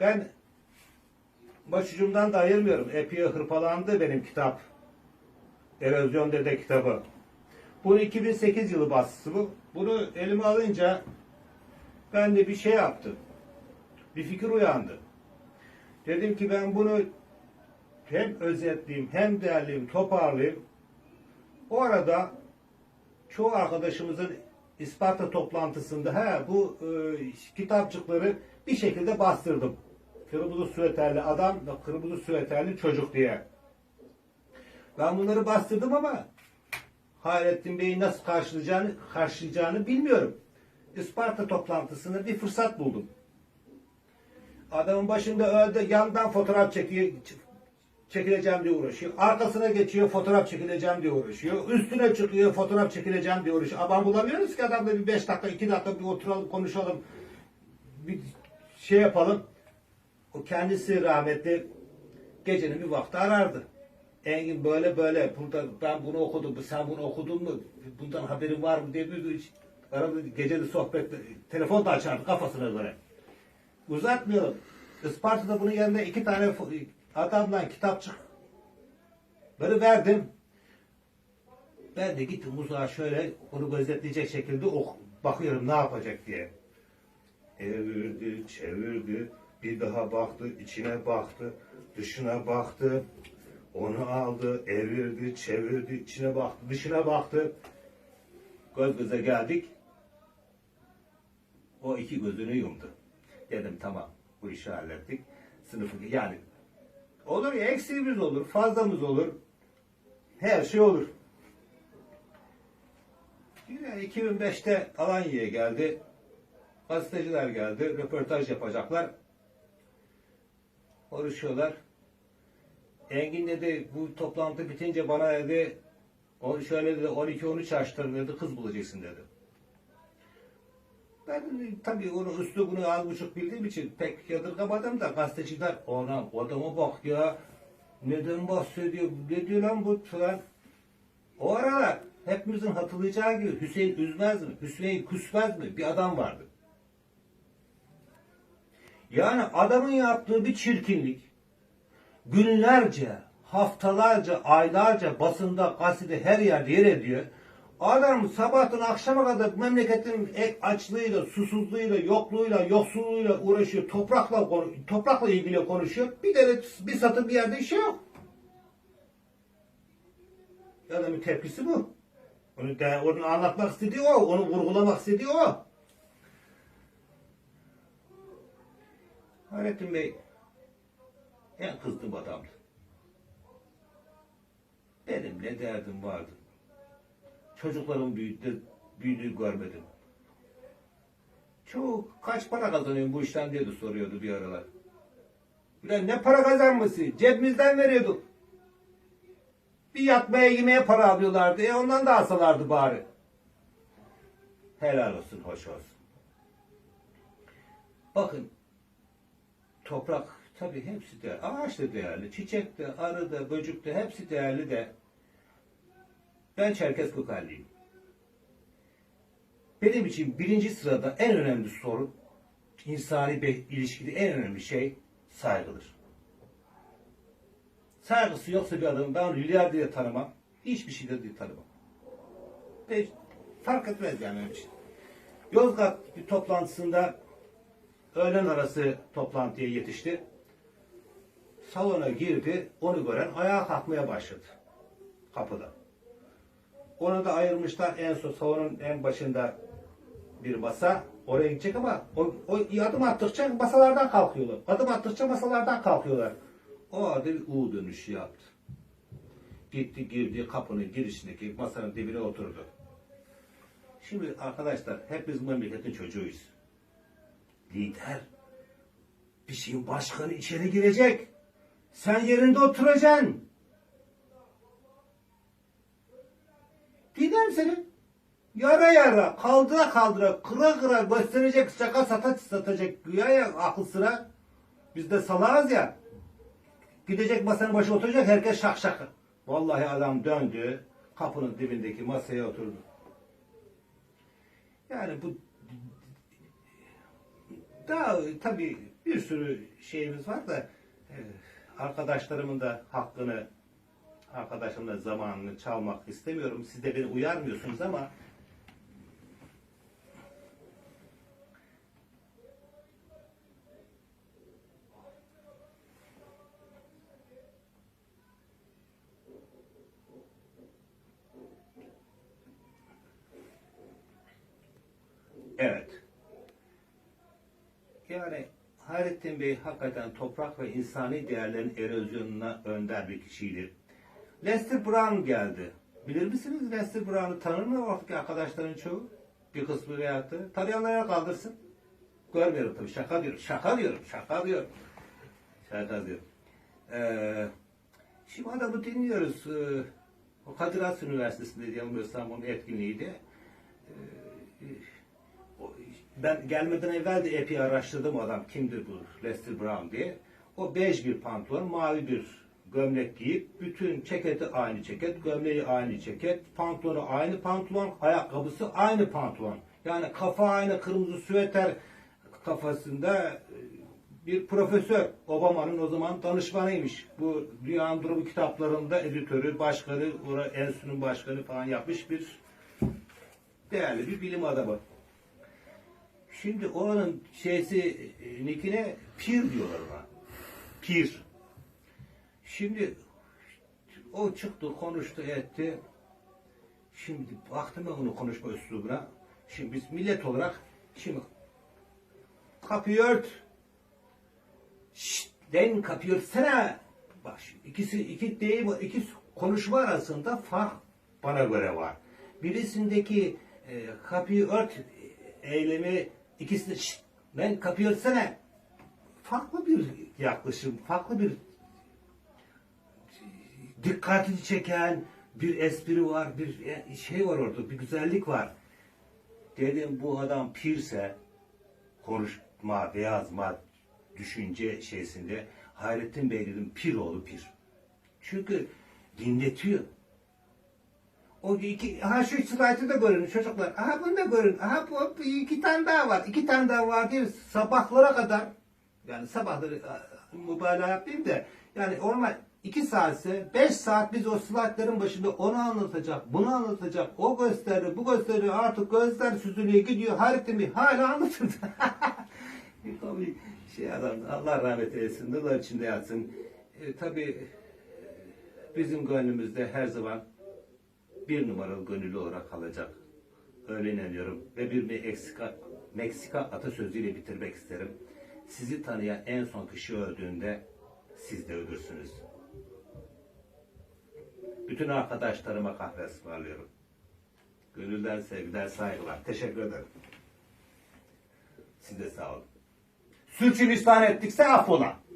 Ben başucumdan da ayırmıyorum. Epey hırpalandı benim kitap. Erozyon Dede kitabı. Bu 2008 yılı baskısı bu. Bunu elime alınca ben de bir şey yaptım. Bir fikir uyandı. Dedim ki ben bunu hem özetleyeyim hem derleyeyim, toparlayayım. O arada çoğu arkadaşımızın İsparta toplantısında he, bu e, kitapçıkları bir şekilde bastırdım. Kırmızı süveterli adam ve kırmızı süveterli çocuk diye. Ben bunları bastırdım ama Hayrettin Bey'i nasıl karşılayacağını, karşılayacağını bilmiyorum. Isparta toplantısında bir fırsat buldum. Adamın başında öyle yandan fotoğraf çekiyor, çekileceğim diye uğraşıyor. Arkasına geçiyor fotoğraf çekileceğim diye uğraşıyor. Üstüne çıkıyor fotoğraf çekileceğim diye uğraşıyor. Ama bulamıyoruz ki adamla bir beş dakika, iki dakika bir oturalım, konuşalım. Bir şey yapalım. O kendisi rahmetli gecenin bir vakti arardı. Engin böyle böyle burada ben bunu okudum sen bunu okudun mu bundan haberin var mı diye bir arada gece de sohbet telefon da açardı kafasına göre. Uzatmayalım. Isparta'da bunun yanında iki tane adamla kitapçık böyle verdim. Ben de gittim uzağa şöyle onu gözetleyecek şekilde ok bakıyorum ne yapacak diye. Evirdi, çevirdi, bir daha baktı, içine baktı, dışına baktı. Onu aldı, evirdi, çevirdi, içine baktı, dışına baktı. Göz göze geldik. O iki gözünü yumdu. Dedim tamam, bu işi hallettik. Sınıfı yani olur ya eksiğimiz olur, fazlamız olur. Her şey olur. Yine 2005'te Alanya'ya geldi. Gazeteciler geldi, röportaj yapacaklar. Konuşuyorlar. Engin dedi bu toplantı bitince bana dedi o şöyle dedi 12-13 yaşlarında dedi kız bulacaksın dedi. Ben tabii onun üslubunu az buçuk bildiğim için pek yadırgamadım da gazeteciler ona adama bak ya neden bahsediyor ne diyor lan bu falan. O aralar hepimizin hatırlayacağı gibi Hüseyin Üzmez mi? Hüseyin Küsmez mi? Bir adam vardı. Yani adamın yaptığı bir çirkinlik günlerce, haftalarca, aylarca basında, gazetede her yerde yer ediyor. Adam sabahtan akşama kadar memleketin ek açlığıyla, susuzluğuyla, yokluğuyla, yoksulluğuyla uğraşıyor. Toprakla toprakla ilgili konuşuyor. Bir de bir satır bir yerde işi yok. Adamın tepkisi bu. Onu, de, onu anlatmak istediği o, onu vurgulamak istediği o. Hayrettin Bey en kızdığım adamdı. Benim ne derdim vardı. Çocuklarım büyüdü, büyüdüğü görmedim. Çoğu kaç para kazanıyorsun bu işten diye de soruyordu bir aralar. Ulan ne para kazanması? Cebimizden veriyorduk. Bir yatmaya yemeye para alıyorlardı. E ondan da alsalardı bari. Helal olsun, hoş olsun. Bakın toprak tabii hepsi de ağaç da değerli, çiçek de, arı da, böcek de hepsi değerli de ben Çerkez Kukaliyim. Benim için birinci sırada en önemli sorun insani bir ilişkide en önemli şey saygıdır. Saygısı yoksa bir adamı ben Hülya diye tanımam. Hiçbir şeyde diye tanımam. Ve fark etmez yani benim için. Yozgat bir toplantısında öğlen arası toplantıya yetişti. Salona girdi, onu gören ayağa kalkmaya başladı. Kapıda. Onu da ayırmışlar en son salonun en başında bir masa. Oraya gidecek ama o, o adım attıkça masalardan kalkıyorlar. Adım attıkça masalardan kalkıyorlar. O adı bir U dönüşü yaptı. Gitti girdi kapının girişindeki masanın dibine oturdu. Şimdi arkadaşlar hepimiz memleketin çocuğuyuz lider bir şeyin başkanı içeri girecek. Sen yerinde oturacaksın. Lider senin. Yara yara, kaldıra kaldıra, kıra kıra gösterecek, şaka sata satacak. Güya ya akıl sıra. Biz de salağız ya. Gidecek masanın başına oturacak, herkes şak şak. Vallahi adam döndü, kapının dibindeki masaya oturdu. Yani bu Daha tabii bir sürü şeyimiz var da e, arkadaşlarımın da hakkını arkadaşımın da zamanını çalmak istemiyorum. Siz de beni uyarmıyorsunuz ama Evet. Yani Hayrettin Bey hakikaten toprak ve insani değerlerin erozyonuna önder bir kişiydi. Lester Brown geldi. Bilir misiniz Lester Brown'u tanır mı oradaki arkadaşların çoğu? Bir kısmı veyahut da. Tanıyanlara kaldırsın. Görmüyorum tabii. Şaka diyorum. Şaka diyorum. Şaka diyorum. Şaka diyorum. Ee, şimdi adamı dinliyoruz. Ee, o Kadir Has Üniversitesi'nde yanılmıyorsam onun etkinliğiydi. Ee, ben gelmeden evvel de epey araştırdım adam kimdir bu Lester Brown diye. O bej bir pantolon, mavi bir gömlek giyip bütün ceketi aynı ceket, gömleği aynı ceket, pantolonu aynı pantolon, ayakkabısı aynı pantolon. Yani kafa aynı kırmızı süveter kafasında e, bir profesör. Obama'nın o zaman danışmanıymış. Bu Dünyanın Durumu kitaplarında editörü, başkanı, enstitünün başkanı falan yapmış bir değerli bir bilim adamı. Şimdi onun şeysi e, nikine pir diyorlar ona. Pir. Şimdi o çıktı, konuştu, etti. Şimdi baktım ben onun konuşma üslubuna. Şimdi biz millet olarak şimdi kapıyı ört. Şşt, den kapıyı örtsene. Bak şimdi ikisi iki deyim iki konuşma arasında fark bana göre var. Birisindeki e, kapıyı ört eylemi ikisi de şşt, ben kapıyı örtsene. Farklı bir yaklaşım, farklı bir dikkatini çeken bir espri var, bir şey var orada, bir güzellik var. Dedim bu adam pirse, konuşma, yazma, düşünce şeysinde Hayrettin Bey dedim pir oğlu pir. Çünkü dinletiyor. O iki, ha şu slaytı da görün çocuklar. Aha bunu da görün. Aha bu, iki tane daha var. İki tane daha var diye sabahlara kadar yani sabahları e, mübalağa yapmayayım da yani normal iki saatse beş saat biz o slaytların başında onu anlatacak, bunu anlatacak, o gösteri, bu gösteri artık gözler süzülüyor gidiyor. Hayrettin Bey hala anlatırdı. komik şey adam. Allah rahmet eylesin. Nurlar içinde yatsın. E, tabii bizim gönlümüzde her zaman bir numaralı gönüllü olarak kalacak. Öyle inanıyorum. Ve bir Meksika, Meksika atasözüyle bitirmek isterim. Sizi tanıyan en son kişi öldüğünde siz de ölürsünüz. Bütün arkadaşlarıma kahve ısmarlıyorum. Gönülden sevgiler, saygılar. Teşekkür ederim. Siz de sağ olun. Sürçülisan ettikse affola.